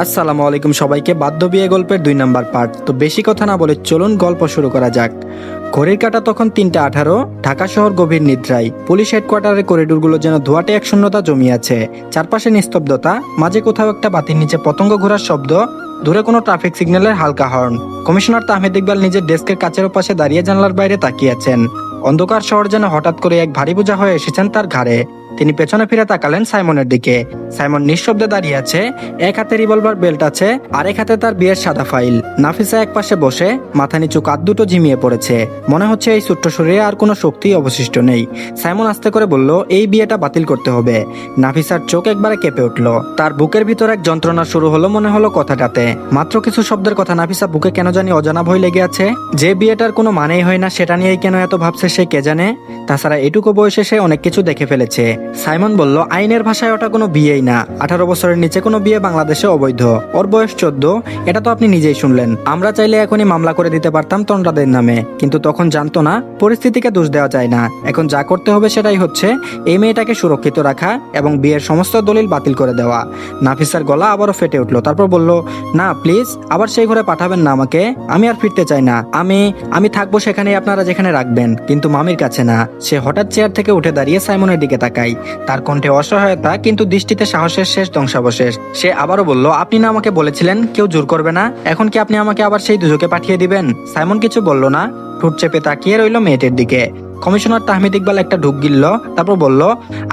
আসসালামু আলাইকুম সবাইকে বাদ্য বিয়ে গল্পের দুই নাম্বার পার্ট। তো বেশি কথা না বলে চলুন গল্প শুরু করা যাক। ঘড়ির কাটা তখন তিনটা আঠারো, ঢাকা শহর গভীর নিদ্রায়। পুলিশ হেডকোয়ার্টারের করিডোরগুলো যেন ধোয়াটে এক শূন্যতা জমিয়াছে চারপাশে নিস্তব্ধতা, মাঝে কোথাও একটা বাতির নিচে পতঙ্গ ঘোরার শব্দ, দূরে কোনো ট্রাফিক সিগন্যালের হালকা হর্ন। কমিশনার তাহমেদ ইকবাল নিজের ডেস্কের কাছের পাশে দাঁড়িয়ে জানলার বাইরে তাকিয়ে আছেন। অন্ধকার শহর যেন হঠাৎ করে এক ভারী বোঝা হয়ে এসেছেন তার ঘাড়ে। তিনি পেছনে ফিরে তাকালেন সাইমনের দিকে। সাইমন নিঃশব্দে দাঁড়িয়ে আছে। এক হাতে রিভলভার বেল্ট আছে আর এক হাতে তার বিয়ের সাদা ফাইল। নাফিসা এক পাশে বসে, মাথা নিচু কাঁধ দুটো ঝিমিয়ে পড়েছে। মনে হচ্ছে এই ছোট্ট শরীরে আর কোনো শক্তি অবশিষ্ট নেই। সাইমন আস্তে করে বলল, এই বিয়েটা বাতিল করতে হবে। নাফিসার চোখ একবারে কেঁপে উঠল। তার বুকের ভিতর এক যন্ত্রণা শুরু হলো মনে হলো কথাটাতে। মাত্র কিছু শব্দের কথা নাফিসা বুকে কেন জানি অজানা ভয় লেগে আছে। যে বিয়েটার কোনো মানেই হয় না, সেটা নিয়েই কেন এত ভাবছে সে কে জানে? তাছাড়া এটুকু বয়সে সে অনেক কিছু দেখে ফেলেছে। সাইমন বলল, আইনের ভাষায় ওটা কোনো বিয়েই না। আঠারো বছরের নিচে কোনো বিয়ে বাংলাদেশে অবৈধ। ওর বয়স চোদ্দ। এটা তো আপনি নিজেই শুনলেন। আমরা চাইলে এখনই মামলা করে দিতে পারতাম তন্ডাদের নামে। কিন্তু তখন জানতো না, পরিস্থিতিকে দোষ দেওয়া যায় না। এখন যা করতে হবে সেটাই হচ্ছে, এই মেয়েটাকে সুরক্ষিত রাখা এবং বিয়ের সমস্ত দলিল বাতিল করে দেওয়া। নাফিসার গলা আবারও ফেটে উঠল, তারপর বলল, না, প্লিজ, আবার সেই ঘরে পাঠাবেন না আমাকে। আমি আর ফিরতে চাই না। আমি আমি থাকব সেখানে আপনারা যেখানে রাখবেন। কিন্তু মামির কাছে না। সে হঠাৎ চেয়ার থেকে উঠে দাঁড়িয়ে সাইমনের দিকে তাকাই তার কণ্ঠে অসহায়তা, কিন্তু দৃষ্টিতে সাহসের শেষ ধ্বংসাবশেষ। সে আবারও বলল, আপনি না আমাকে বলেছিলেন কেউ জোর করবে না, এখন কি আপনি আমাকে আবার সেই দুজকে পাঠিয়ে দিবেন? সাইমন কিছু বলল না। ঠোঁট চেপে তাকিয়ে রইল মেয়েটির দিকে। কমিশনার তাহমিদ ইকবাল একটা ঢুক গিলল, তারপর বলল,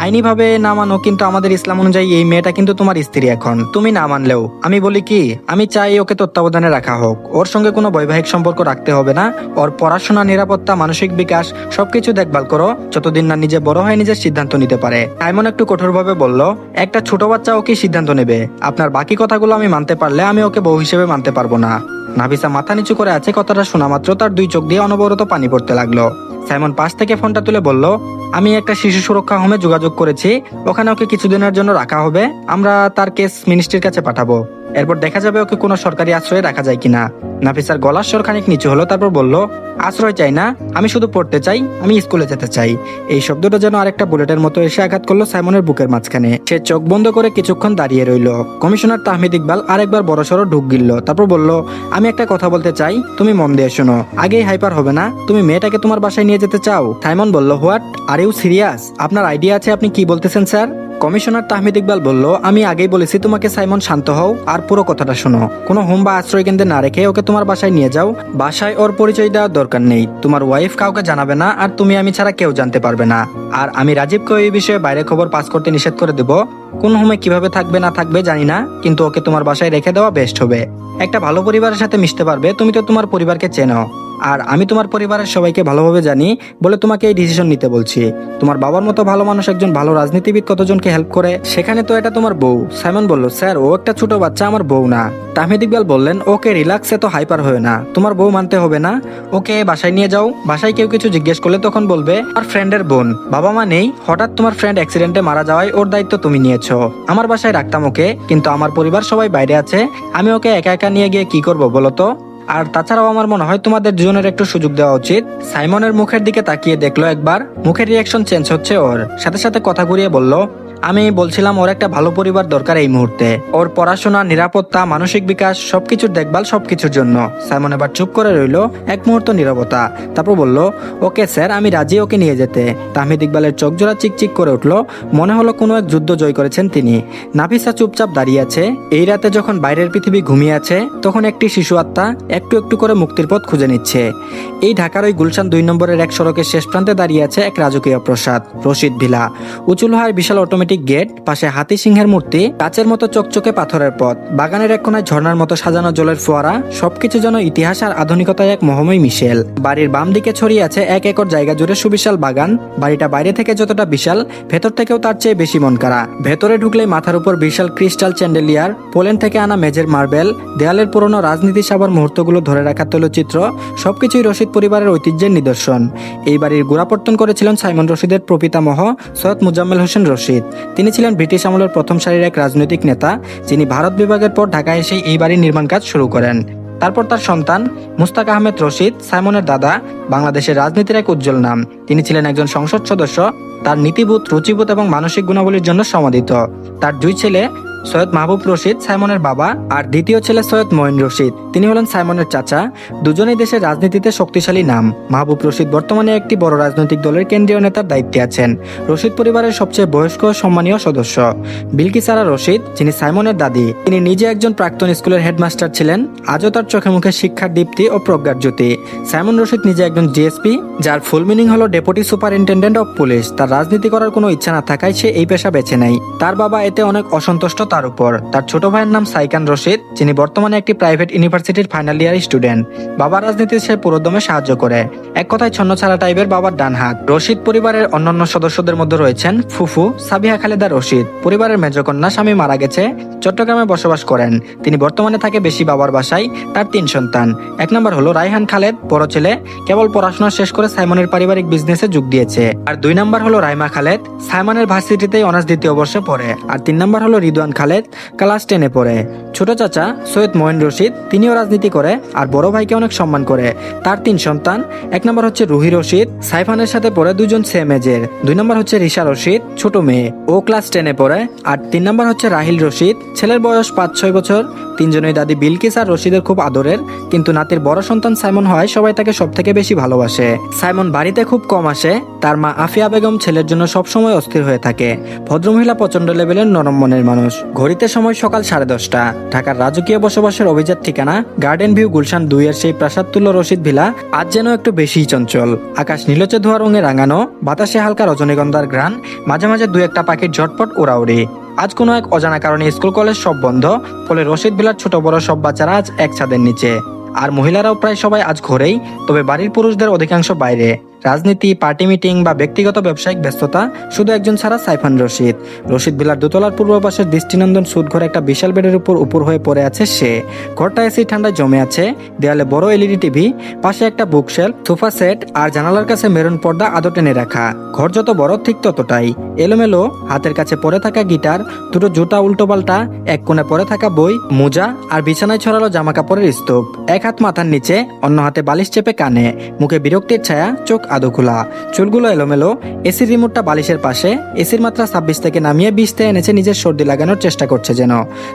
আইনিভাবে না মানো, কিন্তু আমাদের ইসলাম অনুযায়ী এই মেয়েটা কিন্তু তোমার স্ত্রী এখন। তুমি না মানলেও, আমি বলি কি, আমি চাই ওকে তত্ত্বাবধানে রাখা হোক। ওর সঙ্গে কোনো বৈবাহিক সম্পর্ক রাখতে হবে না। ওর পড়াশোনা, নিরাপত্তা, মানসিক বিকাশ, সবকিছু দেখভাল করো। যতদিন না নিজে বড় হয়ে নিজের সিদ্ধান্ত নিতে পারে। সাইমন একটু কঠোরভাবে বলল, একটা ছোট বাচ্চা ওকে সিদ্ধান্ত নেবে? আপনার বাকি কথাগুলো আমি মানতে পারলে আমি ওকে বউ হিসেবে মানতে পারব না। নাভিসা মাথা নিচু করে আছে কথাটা শোনা মাত্র, তার দুই চোখ দিয়ে অনবরত পানি পড়তে লাগল। সাইমন পাশ থেকে ফোনটা তুলে বলল, আমি একটা শিশু সুরক্ষা হোমে যোগাযোগ করেছি, ওখানে ওকে কিছুদিনের জন্য রাখা হবে, আমরা তার কেস মিনিস্ট্রির কাছে পাঠাবো। এরপর দেখা যাবে ওকে কোনো সরকারি আশ্রয়ে রাখা যায় কিনা। নাফিসার গলার স্বর খানিক নিচু হলো, তারপর বলল, আশ্রয় চাই না, আমি শুধু পড়তে চাই, আমি স্কুলে যেতে চাই। এই শব্দটা যেন আরেকটা বুলেটের মতো এসে আঘাত করল সাইমনের বুকের মাঝখানে। সে চোখ বন্ধ করে কিছুক্ষণ দাঁড়িয়ে রইল। কমিশনার তাহমিদ ইকবাল আরেকবার বড় সড়ো ঢুক গিলল, তারপর বলল, আমি একটা কথা বলতে চাই, তুমি মন দিয়ে শোনো। আগেই হাইপার হবে না, তুমি মেয়েটাকে তোমার বাসায় নিয়ে যেতে চাও? সাইমন বলল, হোয়াট, আর ইউ সিরিয়াস? আপনার আইডিয়া আছে আপনি কি বলতেছেন, স্যার? কমিশনার তাহমিদ ইকবাল বলল, আমি আগেই বলেছি তোমাকে সাইমন শান্ত হও আর পুরো কথাটা শোনো। কোনো হোম বা আশ্রয় কেন্দ্রে না রেখে ওকে তোমার বাসায় নিয়ে যাও। বাসায় ওর পরিচয় দেওয়ার দরকার নেই। তোমার ওয়াইফ কাউকে জানাবে না আর তুমি আমি ছাড়া কেউ জানতে পারবে না। আর আমি রাজীবকে এই বিষয়ে বাইরে খবর পাস করতে নিষেধ করে দেব। কোন হোমে কীভাবে থাকবে, না থাকবে জানি না, কিন্তু ওকে তোমার বাসায় রেখে দেওয়া বেস্ট হবে। একটা ভালো পরিবারের সাথে মিশতে পারবে, তুমি তো তোমার পরিবারকে চেনো। আর আমি তোমার পরিবারের সবাইকে ভালোভাবে জানি বলে তোমাকে এই ডিসিশন নিতে বলছি। তোমার বাবার মতো ভালো মানুষ একজন ভালো রাজনীতিবিদ কতজনকে হেল্প করে? সেখানে তো এটা তোমার বউ। সাইমন বলল, স্যার, ও একটা ছোট বাচ্চা, আমার বউ না। তাহমিদ ইকবাল বললেন, ওকে রিল্যাক্স এত হাইপার হয়ে না। তোমার বউ মানতে হবে না। ওকে বাসায় নিয়ে যাও। বাসায় কেউ কিছু জিজ্ঞেস করলে তখন বলবে, আর ফ্রেন্ডের বোন। বাবা মা নেই। হঠাৎ তোমার ফ্রেন্ড অ্যাক্সিডেন্টে মারা যাওয়ায় ওর দায়িত্ব তুমি নিয়েছো। আমার বাসায় রাখতাম ওকে, কিন্তু আমার পরিবার সবাই বাইরে আছে। আমি ওকে একা একা নিয়ে গিয়ে কি করব বলো তো? আর তাছাড়াও আমার মনে হয় তোমাদের দুজনের একটু সুযোগ দেওয়া উচিত। সাইমনের মুখের দিকে তাকিয়ে দেখল একবার, মুখের রিয়াকশন চেঞ্জ হচ্ছে ওর। সাথে সাথে কথা ঘুরিয়ে বলল আমি বলছিলাম, ওর একটা ভালো পরিবার দরকার এই মুহূর্তে। ওর পড়াশোনা, নিরাপত্তা, মানসিক বিকাশ, সবকিছুর দেখভাল, সবকিছুর জন্য। সাইমন এবার চুপ করে রইল, এক মুহূর্ত নীরবতা। তারপর বলল, ওকে স্যার, আমি রাজি ওকে নিয়ে যেতে। তাহমিদ ইকবালের চোখ জোড়া চিকচিক করে উঠল। মনে হলো কোনো এক যুদ্ধ জয় করেছেন তিনি। নাফিসা চুপচাপ দাঁড়িয়ে আছে। এই রাতে যখন বাইরের পৃথিবী ঘুমিয়ে আছে, তখন একটি শিশু আত্মা একটু একটু করে মুক্তির পথ খুঁজে নিচ্ছে। এই ঢাকার ওই গুলশান দুই নম্বরের এক সড়কের শেষ প্রান্তে দাঁড়িয়ে আছে এক রাজকীয় প্রসাদ, রশিদ ভিলা। উঁচু লোহার বিশাল অটোমেটিক গেট পাশে হাতি সিংহের মূর্তি কাচের মতো চকচকে পাথরের পথ, বাগানের এক কোনায় ঝর্ণার মতো সাজানো জলের ফোয়ারা, সবকিছু যেন ইতিহাস আর আধুনিকতায় এক মহময় মিশেল। বাড়ির বাম দিকে ছড়িয়ে আছে এক একর জায়গা জুড়ে সুবিশাল বাগান, বাড়িটা বাইরে থেকে যতটা বিশাল, ভেতর থেকেও তার চেয়ে বেশি মন কারা ভেতরে ঢুকলেই মাথার উপর বিশাল ক্রিস্টাল চ্যান্ডেলিয়ার পোল্যান্ড থেকে আনা মেজের মার্বেল, দেয়ালের পুরনো রাজনীতি সাবার মুহূর্তগুলো ধরে রাখার তৈলচিত্র সবকিছুই রশিদ পরিবারের ঐতিহ্যের নিদর্শন। এই বাড়ির গোড়াপত্তন করেছিলেন সাইমন রশিদের প্রপিতামহ সৈয়দ মুজাম্মেল হোসেন রশিদ। তিনি ছিলেন ব্রিটিশ আমলের প্রথম সারির এক রাজনৈতিক নেতা, যিনি ভারত বিভাগের পর ঢাকায় এসে এই বাড়ির নির্মাণ কাজ শুরু করেন। তারপর তার সন্তান মুস্তাক আহমেদ রশিদ, সাইমনের দাদা, বাংলাদেশের রাজনীতির এক উজ্জ্বল নাম। তিনি ছিলেন একজন সংসদ সদস্য, তার নীতিবোধ, রুচিবোধ এবং মানসিক গুণাবলীর জন্য সমাদিত। তার দুই ছেলে সৈয়দ মাহবুব রশিদ, সাইমনের বাবা, আর দ্বিতীয় ছেলে সৈয়দ মঈন রশিদ। তিনি হলেন সাইমনের চাচা। দুজনেই দেশের রাজনীতিতে শক্তিশালী নাম। মাহবুব রশিদ বর্তমানে একটি বড় রাজনৈতিক দলের কেন্দ্রীয় নেতার দায়িত্বে আছেন। রশিদ পরিবারের সবচেয়ে বয়স্ক সম্মানীয় সদস্য। বিলকিসারা রশিদ, যিনি সাইমনের দাদি। তিনি নিজে একজন প্রাক্তন স্কুলের হেডমাস্টার ছিলেন। আজও তার চোখে মুখে শিক্ষার দীপ্তি ও প্রজ্ঞার জ্যোতি। সাইমন রশিদ নিজে একজন জিএসপি যার ফুল মিনিং হলো ডেপুটি সুপারিনটেন্ডেন্ট অফ পুলিশ তার রাজনীতি করার কোনো ইচ্ছা না থাকায় সে এই পেশা বেছে নেয়। তার বাবা এতে অনেক অসন্তুষ্ট তার উপর। তার ছোট ভাইয়ের নাম সাইকান রশিদ, যিনি বর্তমানে একটি প্রাইভেট ইউনিভার্সিটির ফাইনাল ইয়ার স্টুডেন্ট বাবার রাজনীতিতে সে পুরোদমে সাহায্য করে। এক কথায় ছন্ন ছাড়া টাইপের বাবার ডান হাত। রশিদ পরিবারের অন্যান্য সদস্যদের মধ্যে রয়েছেন ফুফু সাবিহা খালেদা রশিদ। পরিবারের মেজকন্যা স্বামী মারা গেছে, চট্টগ্রামে বসবাস করেন। তিনি বর্তমানে থাকে বেশি বাবার বাসায়, তার তিন সন্তান। এক নম্বর হলো রাইহান খালেদ, বড় ছেলে। কেবল পড়াশোনা শেষ করে সাইমনের পারিবারিক বিজনেসে যোগ দিয়েছে। আর দুই নম্বর হলো রাইমা খালেদ, সাইমনের ভার্সিটিতেই অনার্স দ্বিতীয় বর্ষে পড়ে। আর তিন নম্বর হলো রিদওয়ান খালেদ ক্লাস টেনে পড়ে। ছোট চাচা সৈয়দ মোয়েন রশিদ, তিনিও রাজনীতি করে আর বড় ভাইকে অনেক সম্মান করে। তার তিন সন্তান, এক নম্বর হচ্ছে রুহি রশিদ, সাইফানের সাথে পড়ে দুজন সেম এজের দুই নম্বর হচ্ছে রিশা রশিদ, ছোট মেয়ে। ও ক্লাস টেনে পড়ে। আর তিন নম্বর হচ্ছে রাহিল রশিদ, ছেলের বয়স পাঁচ ছয় বছর। তিনজনই দাদি বিলকিস আর রশিদের খুব আদরের। কিন্তু নাতির বড় সন্তান সাইমন হয়, সবাই তাকে সব থেকে বেশি ভালোবাসে। সাইমন বাড়িতে খুব কম আসে। তার মা আফিয়া বেগম ছেলের জন্য সবসময় অস্থির হয়ে থাকে। ভদ্রমহিলা প্রচণ্ড লেভেলের নরম মনের মানুষ। ঘড়িতে সময় সকাল সাড়ে দশটা। ঢাকার রাজকীয় বসবাসের অভিজাত ঠিকানা গার্ডেন ভিউ গুলশান দুইয়ের সেই প্রাসাদ তুল্য রশিদ ভিলা, আজ যেন একটু বেশিই চঞ্চল। আকাশ নীলচে ধোয়া রঙে রাঙানো, বাতাসে হালকা রজনীগন্ধার ঘ্রাণ, মাঝে মাঝে দু একটা পাখির ঝটপট উড়াউড়ি। আজ কোনো এক অজানা কারণে স্কুল, কলেজ সব বন্ধ, ফলে রশিদ ভিলার ছোট বড় সব বাচ্চারা আজ এক ছাদের নিচে। আর মহিলারাও প্রায় সবাই আজ ঘরেই, তবে বাড়ির পুরুষদের অধিকাংশ বাইরে। রাজনীতি, পার্টি মিটিং বা ব্যক্তিগত ব্যবসায়িক ব্যস্ততা শুধু একজন ছাড়া সাইফান রশিদ। রশিদ বিলার দোতলার পূর্ব পাশের দৃষ্টিনন্দন সুদ ঘরে একটা বিশাল বেডের উপর উপর হয়ে পড়ে আছে সে। ঘরটা এসি ঠান্ডায় জমে আছে, দেয়ালে বড় এলইডি টিভি, পাশে একটা বুকশেল সোফা সেট আর জানালার কাছে মেরুন পর্দা আদো টেনে রাখা। ঘর যত বড়, ঠিক ততটাই। এলোমেলো, হাতের কাছে পড়ে থাকা গিটার, দুটো জুতা উল্টো পাল্টা, এক কোণে পড়ে থাকা বই, মোজা আর বিছানায় ছড়ালো জামা কাপড়ের স্তূপ। এক হাত মাথার নিচে, অন্য হাতে বালিশ চেপে কানে। মুখে বিরক্তির ছায়া, চোখ আদো খোলা। চুলগুলো এলোমেলো। এসির রিমোটটা বালিশের পাশে। এসির মাত্রা ছাব্বিশ থেকে নামিয়ে বিশতে এনেছে নিজের সর্দি লাগানোর চেষ্টা করছে যেন।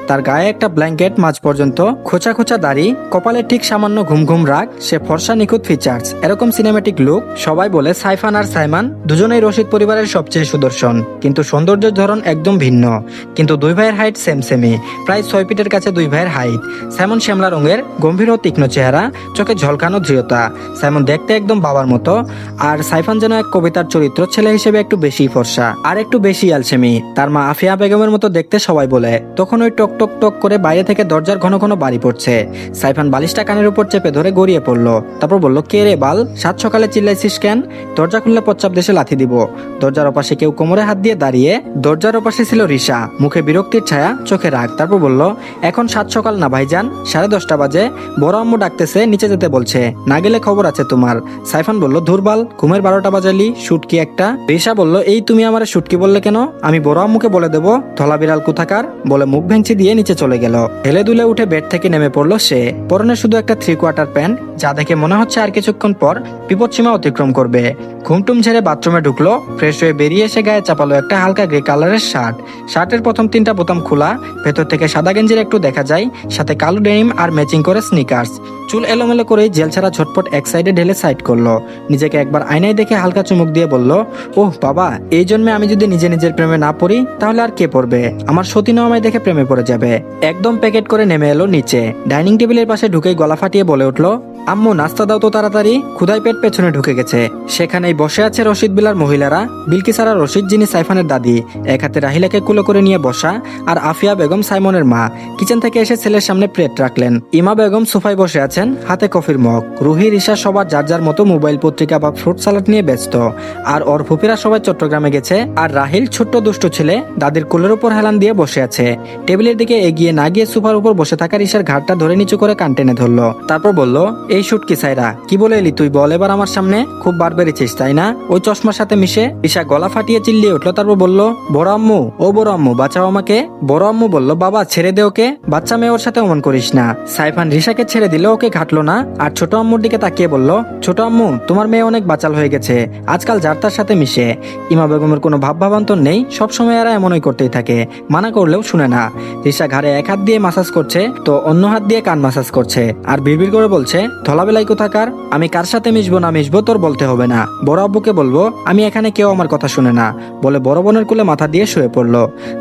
তার গায়ে একটা ব্ল্যাঙ্কেট মাঝ পর্যন্ত। খোঁচা খোঁচা দাড়ি, কপালে ঠিক সামান্য ঘুম ঘুম রাগ, সে ফর্সা নিখুঁত ফিচার্স এরকম সিনেমেটিক লুক সবাই বলে সাইফান আর সাইমান দুজনেই রশিদ পরিবারের সবচেয়ে সুদর্শন। কিন্তু সৌন্দর্যের ধরন একদম ভিন্ন। কিন্তু দুই ভাইয়ের হাইট সেম সেমি প্রায় ছয় ফিটের কাছে দুই ভাইয়ের হাইট সাইমন শ্যামলা রঙের, গম্ভীর ও তীক্ষ্ণ চেহারা, চোখে ঝলকানো দৃঢ়তা। সাইমন দেখতে একদম বাবার মতো। আর সাইফান যেন এক কবিতার চরিত্র, ছেলে হিসেবে একটু বেশি ফর্সা আর একটু বেশি আলসেমি। তার মা আফিয়া বেগমের মতো দেখতে সবাই বলে, তখন ওই টক টক টক করে বাইরে থেকে দরজার ঘন ঘন বাড়ি পড়ছে। সাইফান বালিশটা কানের উপর চেপে ধরে গড়িয়ে পড়ল। তারপর বলল, কে রে বাল, সাত সকালে চিল্লাইছিস কেন? দরজা খুললে পশ্চাপ দেশে লাথি দিব। দরজার ওপাশে কেউ কোমরে হাত দিয়ে দাঁড়িয়ে, দরজার ওপাশে ছিল রিসা মুখে বিরক্তির ছায়া, চোখে রাগ। তারপর বলল, এখন সাত সকাল না ভাইজান, সাড়ে দশটা বাজে। বড় আম্মু ডাকতেছে, নিচে যেতে বলছে। না গেলে খবর আছে তোমার। সাইফান বলল ধুরবাল ঘুমের বারোটা বাজালি শুটকি একটা। রিসা বলল, এই তুমি আমার শুটকি বললে কেন? আমি বড় আম্মুকে বলে দেবো। ধলা বিড়াল কোথাকার? বলে মুখ ভেঙচি দিয়ে নিচে চলে গেল। হেলে দুলে উঠে বেড থেকে নেমে পড়ল সে। পরনে শুধু একটা থ্রি কোয়ার্টার প্যান্ট যা দেখে মনে হচ্ছে আর কিছুক্ষণ পর বিপদসীমা অতিক্রম করবে। ঘুমটুম ঝেড়ে বাথরুমে ঢুকলো, ফ্রেশ হয়ে বেরিয়ে এসে গায়ে চাপালো একটা হালকা গ্রে কালারের শার্ট। শার্টের প্রথম তিনটা বোতাম খোলা, ভেতর থেকে সাদা গেঞ্জির একটু দেখা যায়, সাথে কালো ডেনিম আর ম্যাচিং করে স্নিকার্স চুল এলোমেলো করে জেল ছাড়া ঝটপট এক সাইডে ঢেলে সাইড করল। নিজেকে একবার আয়নায় দেখে হালকা চুমুক দিয়ে বলল, ওহ, বাবা, এই জন্মে আমি যদি নিজে নিজের প্রেমে না পড়ি, তাহলে আর কে পড়বে? আমার সতীনও আমায় দেখে প্রেমে পড়ে যাবে। একদম প্যাকেট করে নেমে এলো নিচে। ডাইনিং টেবিলের পাশে ঢুকেই গলা ফাটিয়ে বলে উঠল আম্মু, নাস্তা দাও তো তাড়াতাড়ি। ক্ষুদাই পেট পেছনে ঢুকে গেছে। সেখানেই বসে আছে রশিদ বিলার মহিলারা। বিলকিসারা রশিদ যিনি সাইফানের দাদি। এক হাতে রাহিলাকে কুলো করে নিয়ে বসা আর আফিয়া বেগম সাইমনের মা। কিচেন থেকে এসে ছেলের সামনে প্লেট রাখলেন। ইমা বেগম সোফায় বসে আছেন, হাতে কফির মগ। রুহি রিসা সবার যার যার মতো মোবাইল, পত্রিকা বা ফ্রুট সালাড নিয়ে ব্যস্ত। আর ওর ফুপিরা সবাই চট্টগ্রামে গেছে আর রাহিল ছোট্ট দুষ্ট ছেলে দাদির কোলের উপর হেলান দিয়ে বসে আছে। টেবিলের দিকে এগিয়ে না গিয়ে সোফার উপর বসে থাকা রিসার ঘাটটা ধরে নিচু করে কান টেনে ধরলো। তারপর বলল এই শুটকি সাইরা কি বলে এলি তুই? বল এবার আমার সামনে। খুব বার বেড়েছিস তাই না? ওই চশমার সাথে মিশে রিসা গলা ফাটিয়ে চিল্লিয়ে উঠল, তারপর বলল, বড় আম্মু, ও বড় আম্মু, বাঁচাও আমাকে। বড় আম্মু, বলল, বাবা, ছেড়ে দে ওকে। বাচ্চা মেয়ে ওর সাথে অমন করিস না। সাইফান রিসাকে ছেড়ে দিল, ওকে ঘাটলো না। আর ছোট আম্মুর দিকে তাকিয়ে বলল, ছোট আম্মু, তোমার মেয়ে অনেক বাচাল হয়ে গেছে। আজকাল যার তার সাথে মিশে। ইমা বেগমের কোনো ভাব ভাবান্তর নেই সবসময় এরা এমনই করতেই থাকে। মানা করলেও শুনে না। রিসা ঘাড়ে এক হাত দিয়ে মাসাজ করছে, তো অন্য হাত দিয়ে কান মাসাজ করছে। আর বিড়বিড় করে বলছে ধলাবেলাই কোথাকার? আমি কার সাথে মিশবো না মিশবো তোর বলতে হবে না। বড় আব্বুকে বলব, আমি এখানে কেউ আমার কথা শুনে না। বলে বড় বোনের কুলে মাথা দিয়ে শুয়ে পড়ল।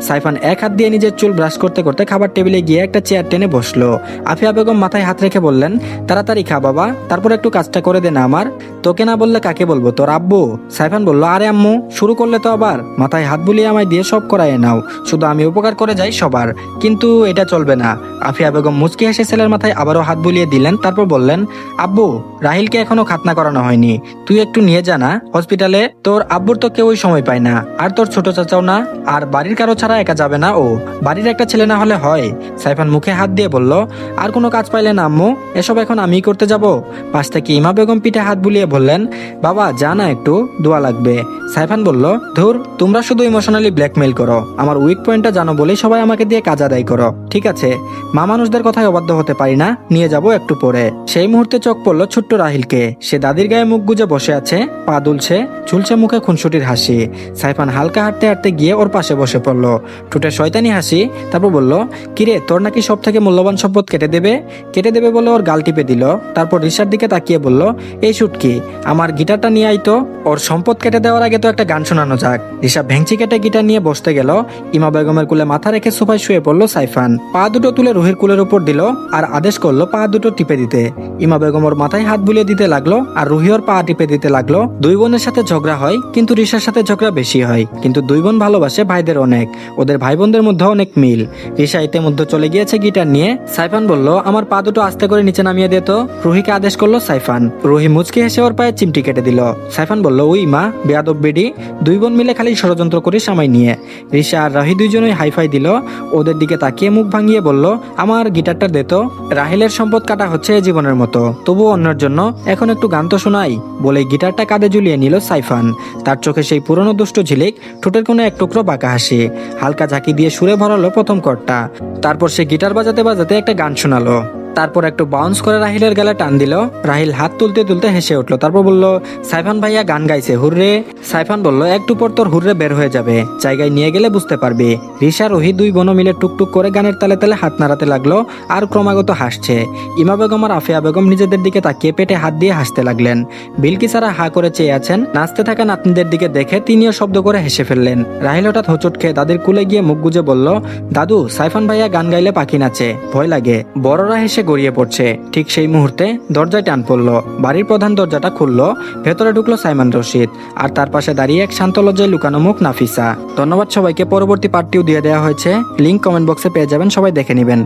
সাইফান এক হাত দিয়ে নিজের চুল ব্রাশ করতে করতে খাবার টেবিলে গিয়ে একটা চেয়ার টেনে বসল। আফিয়া বেগম মাথায় হাত রেখে বললেন, তাড়াতাড়ি খা বাবা, তারপর একটু কাজটা করে দে না আমার। তোকে না বললে কাকে বলব? তোর আব্বু? সাইফান বলল, আরে আম্মু, শুরু করলে তো আবার। মাথায় হাত বুলিয়ে আমায় দিয়ে সব করায় নাও। শুধু আমি উপকার করে যাই সবার। কিন্তু এটা চলবে না। আফিয়া বেগম মুচকি হেসে ছেলের মাথায় আবারও হাত বুলিয়ে দিলেন। তারপর বললেন, আব্বু, রাহিলকে এখনও খাতনা করানো হয়নি। তুই একটু নিয়ে যা না। হসপিটালে তোর আব্বুর তো কেউই সময় পায় না। আর তোর ছোট চাচাও না। আর বাড়ির কারও ছাড়া একা যাবে না ও। বাড়ির একটা ছেলে না হলে হয়। সাইফান মুখে হাত দিয়ে বলল, আর কোনো কাজ পাইলে না আম্মু? এসব এখন আমিই করতে যাব। পাশ থেকে ইমা বেগম পিঠে হাত বুলিয়ে বললেন, বাবা, যা না একটু, দোয়া লাগবে। সাইফান বলল, ধুর, তোমরা শুধু ইমোশনালি ব্ল্যাকমেইল করো। আমার উইক পয়েন্টটা জানো বলেই সবাই আমাকে দিয়ে কাজ আদায় করো। ঠিক আছে, মা মানুষদের কথায় অবাধ্য হতে পারি না, নিয়ে যাব একটু পরে। সেই মুহূর্তে চোখ পড়ল ছোট্ট রাহিলকে। সে দাদির গায়ে মুখ গুজে বসে আছে, পা দুলছে, ঝুলছে মুখে খুনসুটির হাসি। সাইফান হালকা হাঁটতে হাঁটতে গিয়ে ওর পাশে বসে পড়ল। ঠোঁটে শয়তানি হাসি, তারপর বলল, কিরে, তোর নাকি সব থেকে মূল্যবান সম্পদ কেটে দেবে? কেটে দেবে বলে ওর গাল টিপে দিল। তারপর রিসার দিকে তাকিয়ে বলল, এই শুটকি আমার গিটারটা নিয়ে আইতো। ওর সম্পদ কেটে দেওয়ার আগে তো একটা গান শোনানো যাক। রিসা ভেংচি কেটে গিটার নিয়ে বসতে গেল। ইমা বেগমের কুলে মাথা রেখে সোফায় শুয়ে পড়ল সাইফান। পা দুটো তুলে রুহির কুলের উপর দিল আর আদেশ করল পা দুটো টিপে দিতে। ইমা বেগম ওর মাথায় হাত বুলিয়ে দিতে লাগল আর রুহি ওর পা টিপে দিতে লাগল। দুই বোনের সাথে ঝগড়া হয়, কিন্তু রিসার সাথে ঝগড়া বেশি হয়। কিন্তু দুই বোন ভালোবাসে ভাইদের অনেক। ওদের ভাই বোনদের মধ্যে অনেক মিল। রিসা ইতিমধ্যে চলে গিয়েছে গিটার নিয়ে। সাইফান বলল, আমার পা দুটো আস্তে করে নিচে নামিয়ে দিত রুহিকে আদেশ করল সাইফান। রুহি মুচকি হেসে ওর পায়ে চিমটি কেটে দিল। সাইফান বলল ওই মা, বেয়াদব বেডি। দুই বোন মিলে খালি ষড়যন্ত্র করে সামাই নিয়ে। রিসা আর রাহি দুইজনই হাইফাই দিল। ওদের দিকে তাকিয়ে মুখ ভাঙিয়ে বলল, আমার গিটারটা দে তো। রাহিলের সম্পদ কাটা হচ্ছে জীবনের মতো। তবুও অন্যের জন্য এখন একটু গান তো শোনাই। বলে গিটারটা কাঁধে ঝুলিয়ে নিল সাইফান। তার চোখে সেই পুরনো দুষ্ট ঝিলিক, ঠোঁটের কোনো এক টুকরো বাঁকা হাসি। হালকা ঝাঁকি দিয়ে সুরে ভরালো প্রথম কর্তা তারপর সে গিটার বাজাতে বাজাতে একটা গান শোনালো। তারপর একটু বাউন্স করে রাহিলের গালে টান দিল। রাহিল হাত তুলতে তুলতে হেসে উঠল। তারপর বলল, সাইফান ভাইয়া গান গাইছে, হুররে। সাইফান বলল একটু পর তোর হুররে বের হয়ে যাবে। জায়গায় নিয়ে গেলে বুঝতে পারবি। রিসা রোহি দুই বোন মিলে টুকটুক করে গানের তালে তালে হাত নাড়াতে লাগল আর ক্রমাগত হাসছে। ইমা বেগম আর আফিয়া বেগম নিজেদের দিকে তাকিয়ে পেটে হাত দিয়ে হাসতে লাগলেন। বিলকিসারা হা করে চেয়ে আছেন, নাচতে থাকা নাতনিদের দিকে দেখে তিনিও শব্দ করে হেসে ফেললেন। রাহিল হঠাৎ হোঁচট খেয়ে দাদির কুলে গিয়ে মুখ গুজে বলল, দাদু, সাইফান ভাইয়া গান গাইলে পাখি নাচে, ভয় লাগে। বড়রা হেসে গড়িয়ে পড়ছে। ঠিক সেই মুহূর্তে দরজায় টান পড়ল। বাড়ির প্রধান দরজাটা খুলল, ভেতরে ঢুকলো সাইমান রশিদ, আর তার পাশে দাঁড়িয়ে এক শান্ত লজ্জায় লুকানো মুখ নাফিসা। ধন্যবাদ সবাইকে, পরবর্তী পার্টটিও দিয়ে দেওয়া হয়েছে। লিঙ্ক কমেন্ট বক্সে পেয়ে যাবেন, সবাই দেখে নেবেন।